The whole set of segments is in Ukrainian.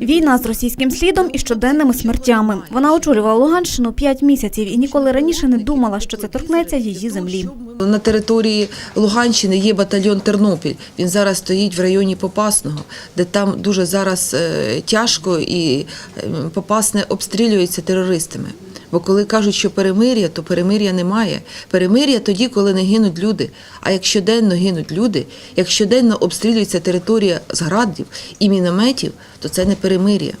Війна з російським слідом і щоденними смертями. Вона очолювала Луганщину п'ять місяців і ніколи раніше не думала, що це торкнеться її землі. На території Луганщини є батальйон Тернопіль. Він зараз стоїть в районі Попасного, де там дуже зараз е, тяжко і е, Попасне обстрілюється терористами. Бо коли кажуть, що перемир'я, то перемир'я немає. Перемир'я тоді, коли не гинуть люди. А як щоденно гинуть люди, як щоденно обстрілюється територія з градів і мінометів, то це не перемир'я.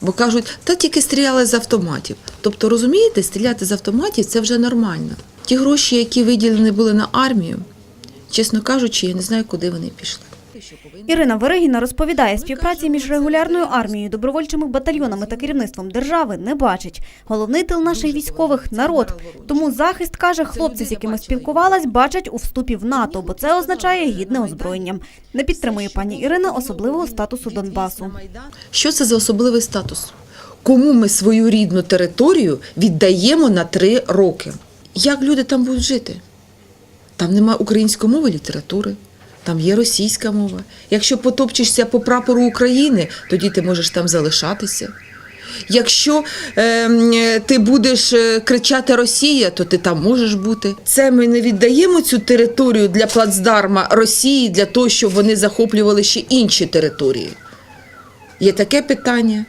Бо кажуть, та тільки стріляли з автоматів. Тобто, розумієте, стріляти з автоматів це вже нормально. Ті гроші, які виділені були на армію, чесно кажучи, я не знаю, куди вони пішли. Ірина Верегіна розповідає, співпраці між регулярною армією, добровольчими батальйонами та керівництвом держави не бачить. Головний тил наших військових народ. Тому захист каже, хлопці, з якими спілкувалась, бачать у вступі в НАТО, бо це означає гідне озброєння. Не підтримує пані Ірина особливого статусу Донбасу. Що це за особливий статус? Кому ми свою рідну територію віддаємо на три роки? Як люди там будуть жити? Там нема української мови літератури, там є російська мова. Якщо потопчешся по прапору України, тоді ти можеш там залишатися. Якщо е, ти будеш е, кричати Росія, то ти там можеш бути. Це ми не віддаємо цю територію для плацдарма Росії для того, щоб вони захоплювали ще інші території. Є таке питання.